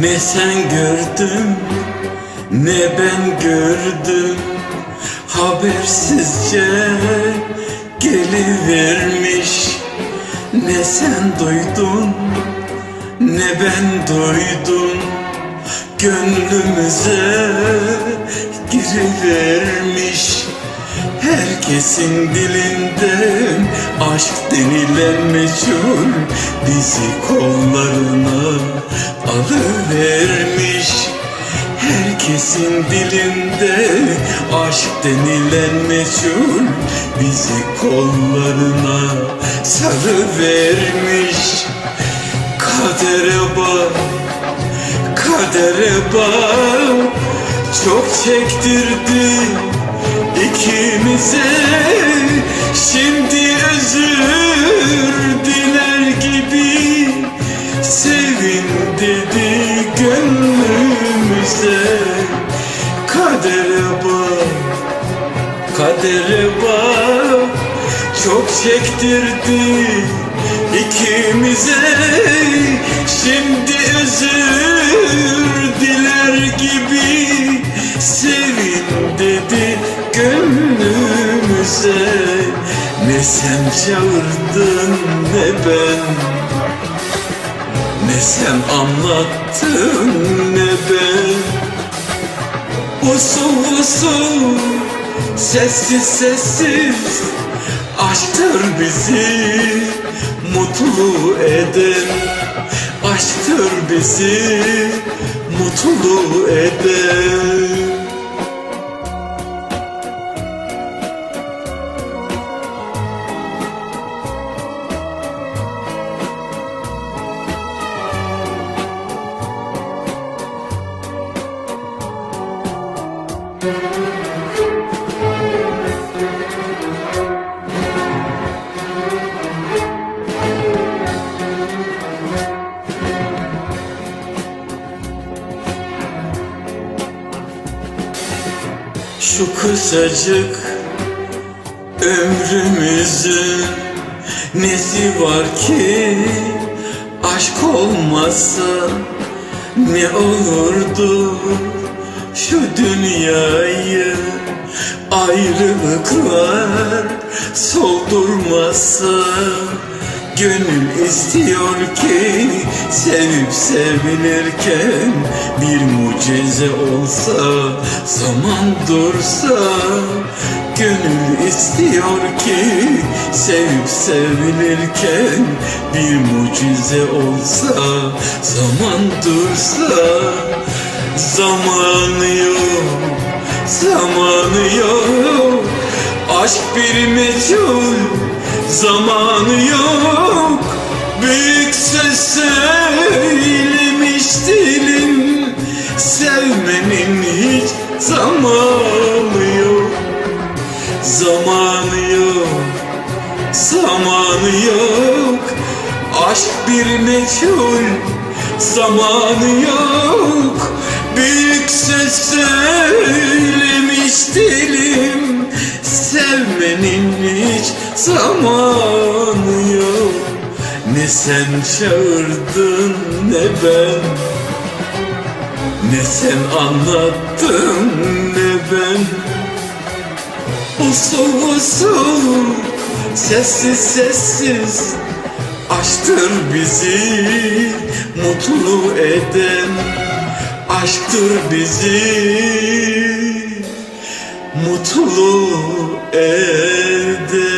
Ne sen gördün ne ben gördüm. Habersizce gelivermiş. Ne sen duydun ne ben duydum. Gönlümüze girivermiş Herkesin dilinden aşk denilen meçhul Bizi kollarına alıvermiş. Herkesin dilinde aşk denilen meçhul Bizi kollarına sarıvermiş Kadere bak, kadere bak Çok çektirdi ikimize Şimdi özür diler gibi Sevin dedi gönlümüze. Kadere bak, kadere bak. Çok çektirdi ikimize sen çağırdın ne ben? Ne sen anlattın ne ben? Usul usul Sessiz sessiz Aşktır bizi mutlu eden Aşktır bizi mutlu eden Şu kısacık ömrümüzün nesi var ki aşk olmasa ne olurdu? Şu dünyayı ayrılıklar soldurmasa Gönül istiyor ki sevip sevilirken bir mucize olsa zaman dursa. Gönül istiyor ki sevip sevilirken bir mucize olsa zaman dursa. Zamanı yok, zamanı yok. Aşk bir meçhul zamanı yok zamanı yok. Zamanı yok, zamanı yok. Aşk bir meçhul. Zamanı yok. Büyük söz söylemiş dilim. Sevmenin hiç zamanı yok. Ne sen çağırdın ne ben Ne sen anlattın ne ben. Usul usul Sessiz sessiz Aşktır bizi mutlu eden Aşktır bizi. Mutlu eden